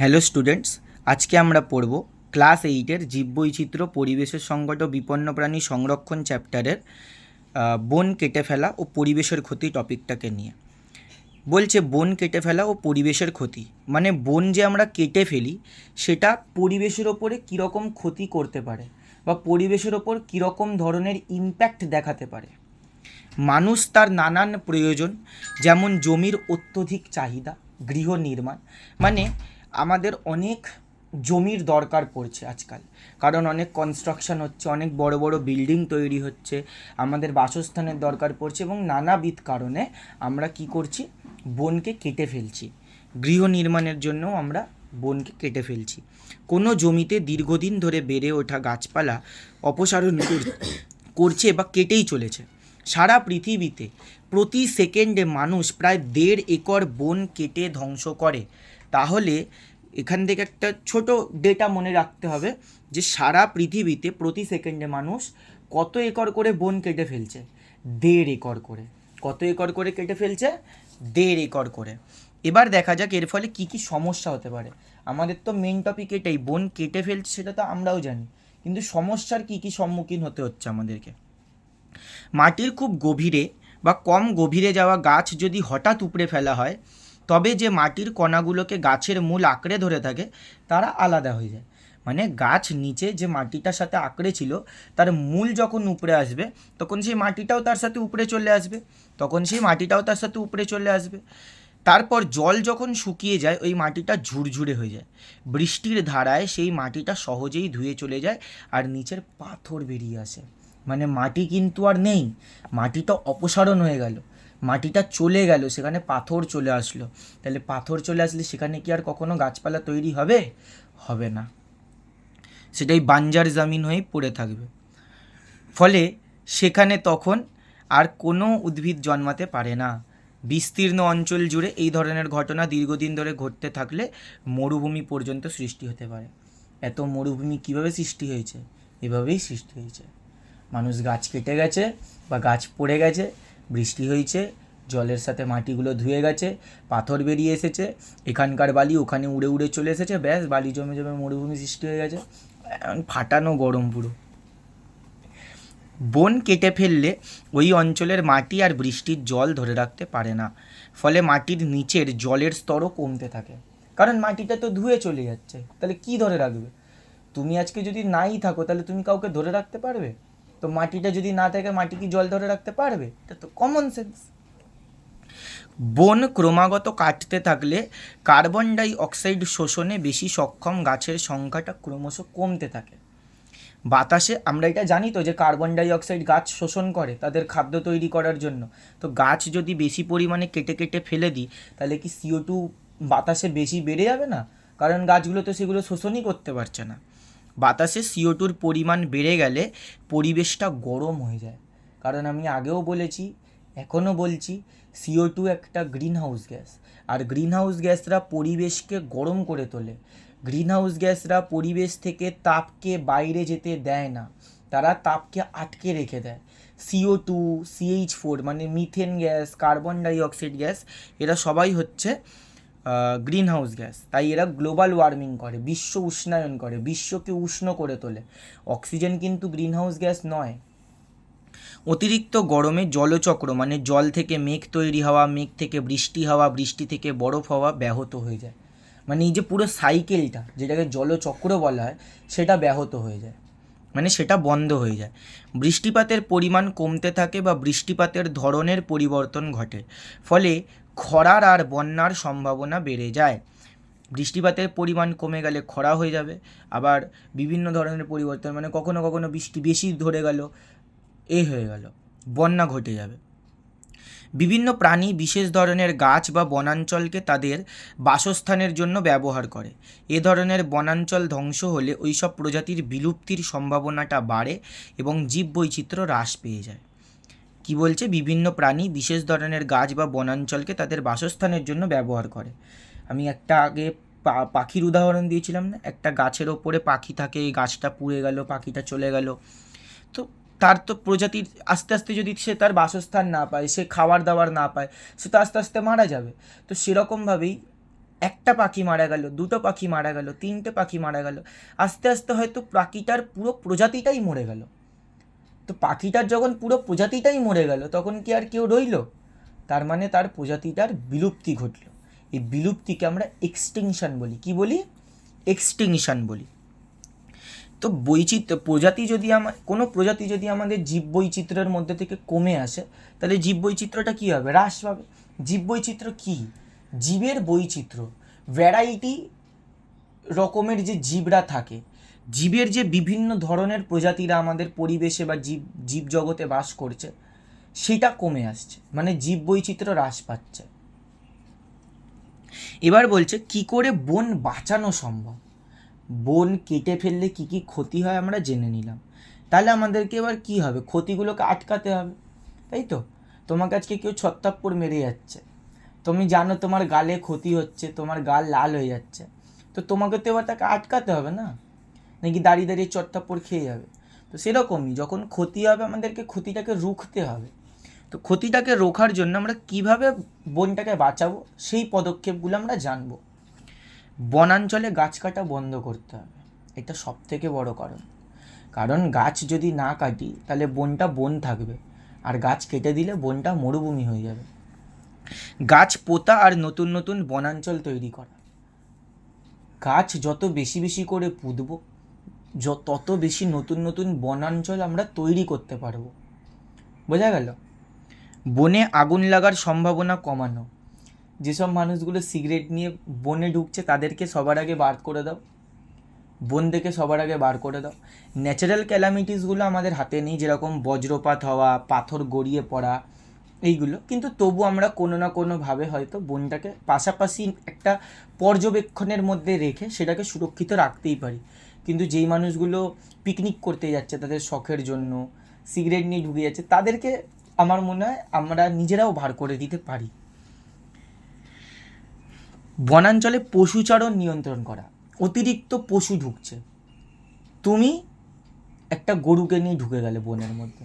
Hello students, আজকে আমরা পড়ব ক্লাস এইটের জীববৈচিত্র্য পরিবেশের সংকট ও বিপন্ন প্রাণী সংরক্ষণ চ্যাপ্টারের বন কেটে ফেলা ও পরিবেশের ক্ষতি টপিকটাকে নিয়ে। বলছে বন কেটে ফেলা ও পরিবেশের ক্ষতি মানে বন যে আমরা কেটে ফেলি, সেটা পরিবেশের ওপরে কীরকম ক্ষতি করতে পারে বা পরিবেশের ওপর কীরকম ধরনের ইম্প্যাক্ট দেখাতে পারে। মানুষ তার নানান প্রয়োজন, যেমন জমির অত্যধিক চাহিদা, গৃহ নির্মাণ মানে আমাদের অনেক জমির দরকার পড়ছে আজকাল। কারণ অনেক কনস্ট্রাকশন হচ্ছে, অনেক বড় বড় বিল্ডিং তৈরি হচ্ছে, আমাদের বাসস্থানের দরকার পড়ছে এবং নানাবিধ কারণে আমরা কি করছি? বনকে কেটে ফেলছি। গৃহ নির্মাণের জন্যও আমরা বনকে কেটে ফেলছি। কোনো জমিতে দীর্ঘদিন ধরে বেড়ে ওঠা গাছপালা অপসারণ কর- করছে বা কেটেই চলেছে। সারা পৃথিবীতে প্রতি সেকেন্ডে মানুষ প্রায় দেড় একর বন কেটে ধ্বংস করে। তাহলে এখান থেকে একটা ছোট ডেটা মনে রাখতে হবে যে সারা পৃথিবীতে প্রতি সেকেন্ডে মানুষ কত একর করে বন কেটে ফেলছে? দেড় একর করে। কত একর করে কেটে ফেলছে? দেড় একর করে। এবার দেখা যাক এর ফলে কি কি সমস্যা হতে পারে। আমাদের তো মেন টপিক এটাই, বন কেটে ফেলছে সেটা তো আমরাও জানি। কিন্তু সমস্যার কি কি সম্মুখীন হতে হচ্ছে আমাদেরকে? মাটির খুব গভীরে বা কম গভীরে যাওয়া গাছ যদি হঠাৎ উপড়ে ফেলা হয় তবে যে মাটির কণাগুলোকে গাছের মূল আঁকড়ে ধরে থাকে, তারা আলাদা হয়ে যায়। মানে গাছ নিচে যে মাটিটার সাথে আঁকড়ে ছিল, তার মূল যখন উপরে আসবে, তখন সেই মাটিটাও তার সাথে উপরে চলে আসবে, তখন সেই মাটিটাও তার সাথে উপরে চলে আসবে। তারপর জল যখন শুকিয়ে যায়, ওই মাটিটা ঝুরঝুরে হয়ে যায়। বৃষ্টির ধারায় সেই মাটিটা সহজেই ধুয়ে চলে যায় আর নিচের পাথর বেরিয়ে আসে। মানে মাটি কিন্তু আর নেই, মাটিটা অপসারণ হয়ে গেল। মাটিটা চলে গেল, সেখানে পাথর চলে আসলো। তাহলে পাথর চলে আসলে সেখানে কি আর কখনো গাছপালা তৈরি হবে? হবে না। সেটাই বাঞ্জার জামিন হয়েই পড়ে থাকবে। ফলে সেখানে তখন আর কোনো উদ্ভিদ জন্মাতে পারে না। বিস্তীর্ণ অঞ্চল জুড়ে এই ধরনের ঘটনা দীর্ঘদিন ধরে ঘটতে থাকলে মরুভূমি পর্যন্ত সৃষ্টি হতে পারে। এত মরুভূমি কীভাবে সৃষ্টি হয়েছে? এভাবেই সৃষ্টি হয়েছে। মানুষ গাছ কেটে গেছে বা গাছ পড়ে গেছে বৃষ্টি হয়েছে, জলের সাথে মাটিগুলো ধুয়ে গেছে, পাথর বেরিয়ে এসেছে, এখানকার বালি ওখানে উড়ে উড়ে চলে এসেছে, ব্যাস বালি জমে জমে মরুভূমি সৃষ্টি হয়ে গেছে। ফাটানো গরম পুরো। বন কেটে ফেললে ওই অঞ্চলের মাটি আর বৃষ্টির জল ধরে রাখতে পারে না। ফলে মাটির নিচের জলের স্তরও কমতে থাকে। কারণ মাটিটা তো ধুয়ে চলে যাচ্ছে, তাহলে কি ধরে রাখবে? তুমি আজকে যদি নাই থাকো, তাহলে তুমি কাউকে ধরে রাখতে পারবে? তো মাটিটা যদি না থাকে, মাটি কি জল ধরে রাখতে পারবে? এটা তো কমন সেন্স বন ক্রমাগত কাটতে থাকলে কার্বন ডাই অক্সাইড শোষণে বেশি সক্ষম গাছের সংখ্যাটা ক্রমশ কমতে থাকে। বাতাসে, আমরা এটা জানি তো যে কার্বন ডাই অক্সাইড গাছ শোষণ করে তাদের খাদ্য তৈরি করার জন্য। তো গাছ যদি বেশি পরিমাণে কেটে কেটে ফেলে দিই, তাহলে কি সিও টু বাতাসে বেশি বেড়ে যাবে না? কারণ গাছগুলো তো সেগুলো শোষণই করতে পারছে না। বাতাসে সিও টুর পরিমাণ বেড়ে গেলে পরিবেশটা গরম হয়ে যায়। কারণ আমি আগেও বলেছি, এখনও বলছি সিও টু একটা গ্রিন হাউস গ্যাস আর গ্রিন হাউস গ্যাসরা পরিবেশকে গরম করে তোলে। গ্রিন হাউস গ্যাসরা পরিবেশ থেকে তাপকে বাইরে যেতে দেয় না। তারা তাপকে আটকে রেখে দেয়। সিও টু সিএইচ ফোর মানে methane gas carbon dioxide gas এরা সবাই হচ্ছে গ্রিন হাউস গ্যাস তাই এরা গ্লোবাল ওয়ার্মিং করে, বিশ্ব উষ্ণায়ন করে, বিশ্বকে উষ্ণ করে তোলে। অক্সিজেন কিন্তু গ্রিন হাউস গ্যাস নয়। অতিরিক্ত গরমে জলচক্র মানে জল থেকে মেঘ তৈরি হওয়া, মেঘ থেকে বৃষ্টি হওয়া, বৃষ্টি থেকে বরফ হওয়া ব্যাহত হয়ে যায়। মানে এই যে পুরো সাইকেলটা যেটাকে জলচক্র বলা হয়, সেটা ব্যাহত হয়ে যায়। মানে সেটা বন্ধ হয়ে যায়। বৃষ্টিপাতের পরিমাণ কমতে থাকে বা বৃষ্টিপাতের ধরনের পরিবর্তন ঘটে। ফলে খরার আর বন্যার সম্ভাবনা বেড়ে যায়। বৃষ্টিপাতের পরিমাণ কমে গেলে খরা হয়ে যাবে। আবার বিভিন্ন ধরনের পরিবর্তন মানে কখনো কখনো বৃষ্টি বেশি ধরে গেল, এ হয়ে গেল, বন্যা ঘটে যাবে। বিভিন্ন প্রাণী বিশেষ ধরনের গাছ বা বনাঞ্চলকে তাদের বাসস্থানের জন্য ব্যবহার করে। এ ধরনের বনাঞ্চল ধ্বংস হলে ওইসব প্রজাতির বিলুপ্তির সম্ভাবনাটা বাড়ে এবং জীববৈচিত্র্য হ্রাস পেয়ে যায়। কি বলছে? বিভিন্ন প্রাণী বিশেষ ধরনের গাছ বা বনাঞ্চলকে তাদের বাসস্থানের জন্য ব্যবহার করে। আমি একটা আগে পাখির উদাহরণ দিয়েছিলাম না? একটা গাছের ওপরে পাখি থাকে, এই গাছটা পুড়ে গেল, পাখিটা চলে গেল। তো তার তো প্রজাতির আস্তে আস্তে যদি সে তার বাসস্থান না পায়, সে খাবার দাবার না পায়, সে তো আস্তে আস্তে মারা যাবে। তো সেরকমভাবেই একটা পাখি মারা গেল, দুটো পাখি মারা গেল, তিনটে পাখি মারা গেল, আস্তে আস্তে হয়তো পাখিটার পুরো প্রজাতিটাই মরে গেল। তো পাখিটার যখন পুরো প্রজাতিটাই মরে গেল, তখন কি আর কেউ রইল? তার মানে তার প্রজাতিটার বিলুপ্তি ঘটল। এই বিলুপ্তিকে আমরা এক্সটিংশন বলি। কি বলি? এক্সটিংশন বলি। তো বৈচিত্র্য প্রজাতি যদি আমার কোনো প্রজাতি যদি আমাদের জীব বৈচিত্র্যের মধ্যে থেকে কমে আসে, তাহলে জীব বৈচিত্র্যটা কী হবে? হ্রাস পাবে। জীব বৈচিত্র্য কী? জীবের বৈচিত্র্য। ভ্যারাইটি রকমের যে জীবরা থাকে জীবের যে বিভিন্ন ধরনের প্রজাতিরা আমাদের পরিবেশে বা জীব জীব জগতে বাস করছে, সেটা কমে আসছে। মানে জীব বৈচিত্র্য হ্রাস পাচ্ছে। এবার বলছে, কি করে বন বাঁচানো সম্ভব? বন কেটে ফেললে কি কি ক্ষতি হয় আমরা জেনে নিলাম। তাহলে আমাদেরকে এবার কি হবে? ক্ষতিগুলোকে আটকাতে হবে, তাই তো? তোমাকে আজকে কেউ ছত্তাপ্পর মেরে যাচ্ছে। তুমি জানো তোমার গালে ক্ষতি হচ্ছে, তোমার গাল লাল হয়ে যাচ্ছে। তো তোমাকে তো এবার তাকে আটকাতে হবে না? নাকি দাঁড়িয়ে দাঁড়িয়ে চট্টাপ্পর খেয়ে যাবে। তো সেরকমই যখন ক্ষতি হবে আমাদেরকে ক্ষতিটাকে রুখতে হবে। তো ক্ষতিটাকে রোখার জন্য আমরা কীভাবে বনটাকে বাঁচাবো সেই পদক্ষেপগুলো আমরা জানব। বনাঞ্চলে গাছ কাটা বন্ধ করতে হবে। এটা সব থেকে বড় কারণ। কারণ গাছ যদি না কাটি তাহলে বনটা বন থাকবে। আর গাছ কেটে দিলে বনটা মরুভূমি হয়ে যাবে। গাছ পোতা আর নতুন নতুন বনাঞ্চল তৈরি করা। গাছ যত বেশি বেশি করে পুঁতবো তত বেশি নতুন নতুন বনাঞ্চল আমরা তৈরি করতে পারব। বোঝা গেল? বনে আগুন লাগার সম্ভাবনা কমানো। যেসব মানুষগুলো সিগারেট নিয়ে বনে ঢুকছে, তাদেরকে সবার আগে বার করে দাও। বন থেকে সবার আগে বার করে দাও। ন্যাচারাল ক্যালামিটিসগুলো আমাদের হাতে নেই, যেরকম বজ্রপাত হওয়া, পাথর গড়িয়ে পড়া, এইগুলো। কিন্তু তবু আমরা কোনো না কোনোভাবে হয়তো বনটাকে পাশাপাশি একটা পর্যবেক্ষণের মধ্যে রেখে সেটাকে সুরক্ষিত রাখতেই পারি। কিন্তু যেই মানুষগুলো পিকনিক করতে যাচ্ছে তাদের শখের জন্য সিগারেট নিয়ে ঢুকে যাচ্ছে, তাদেরকে আমার মনে হয় আমরা নিজেরাও বার করে দিতে পারি। বনাঞ্চলে পশুচারণ নিয়ন্ত্রণ করা, অতিরিক্ত পশু ঢুকছে। তুমি একটা গরুকে নিয়ে ঢুকে গেলে বনের মধ্যে।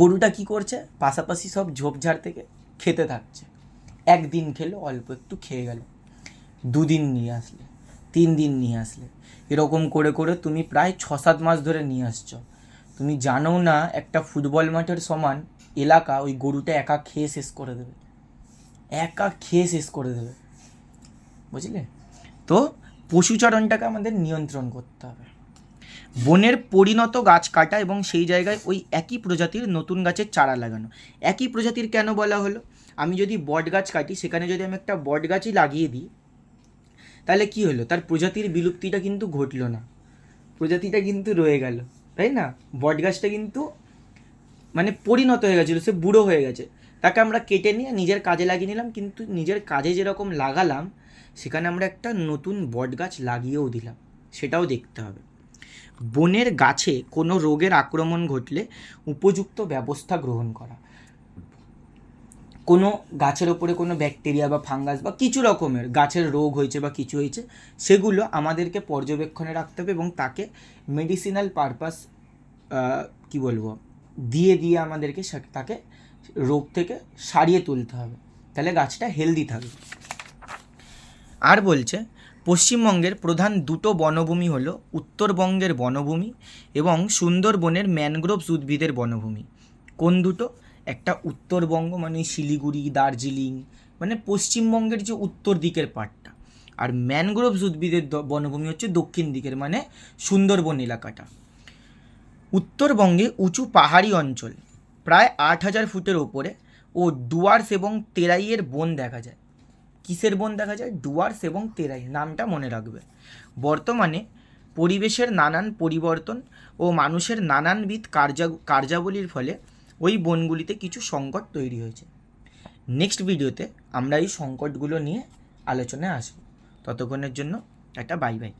গরুটা কি করছে? পাশাপাশি সব ঝোপঝাড় থেকে খেতে থাকছে। একদিন খেলো, অল্প একটু খেয়ে গেল। দুদিন নিয়ে আসলে। তিন দিন নিয়ে আসলে। এরকম করে করে তুমি প্রায় ছ সাত মাস ধরে নিয়ে আসছো। তুমি জানো না একটা ফুটবল মাঠের সমান এলাকা ওই গরুটা একা খেয়ে শেষ করে দেবে। একা খেয়ে শেষ করে দেবে। বুঝলে? তো পশুচারণটাকে আমাদের নিয়ন্ত্রণ করতে হবে। বনের পরিণত গাছ কাটা এবং সেই জায়গায় ওই একই প্রজাতির নতুন গাছের চারা লাগানো। একই প্রজাতির কেন বলা হলো? আমি যদি বট গাছ কাটি, সেখানে যদি আমি একটা বট গাছই লাগিয়ে দিই তাহলে কি হলো? তার প্রজাতির বিলুপ্তিটা কিন্তু ঘটলো না। প্রজাতিটা কিন্তু রয়ে গেল, তাই না? বট গাছটা কিন্তু মানে পরিণত হয়ে গেছিল, সে বুড়ো হয়ে গেছে। তাকে আমরা কেটে নিয়ে নিজের কাজে লাগিয়ে নিলাম, কিন্তু নিজের কাজে যেরকম লাগালাম, সেখানে আমরা একটা নতুন বট গাছ লাগিয়েও দিলাম। সেটাও দেখতে হবে। বনের গাছে কোনো রোগের আক্রমণ ঘটলে উপযুক্ত ব্যবস্থা গ্রহণ করা। কোনো গাছের ওপরে কোনো ব্যাকটেরিয়া বা ফাঙ্গাস বা কিছু রকমের গাছের রোগ হয়েছে বা কিছু হয়েছে, সেগুলো আমাদেরকে পর্যবেক্ষণে রাখতে হবে এবং তাকে মেডিসিনাল পারপাস কি বলব, দিয়ে দিয়ে আমাদেরকে তাকে রোগ থেকে সারিয়ে তুলতে হবে। তাহলে গাছটা হেলদি থাকবে। আর বলছে, পশ্চিমবঙ্গের প্রধান দুটো বনভূমি হল উত্তরবঙ্গের বনভূমি এবং সুন্দরবনের ম্যানগ্রোভস উদ্ভিদের বনভূমি। কোন দুটো? একটা উত্তরবঙ্গ মানে শিলিগুড়ি, দার্জিলিং মানে পশ্চিমবঙ্গের যে উত্তর দিকের পার্টটা আর ম্যানগ্রোভস উদ্ভিদের বনভূমি হচ্ছে দক্ষিণ দিকের মানে সুন্দরবন এলাকাটা। উত্তরবঙ্গে উঁচু পাহাড়ি অঞ্চল, প্রায় আট হাজার ফুটের ওপরে ও ডুয়ার্স এবং তেরাইয়ের বন দেখা যায়। কিসের বন দেখা যায়? ডুয়ার্স এবং তেরাই, নামটা মনে রাখবে। বর্তমানে পরিবেশের নানান পরিবর্তন ও মানুষের নানানবিধ কার্যা কার্যাবলীর ফলে ওই বনগুলিতে কিছু সংকট তৈরি হয়েছে। নেক্সট ভিডিওতে আমরা এই সংকটগুলো নিয়ে আলোচনায় আসব। ততক্ষণের জন্য একটা বাই বাই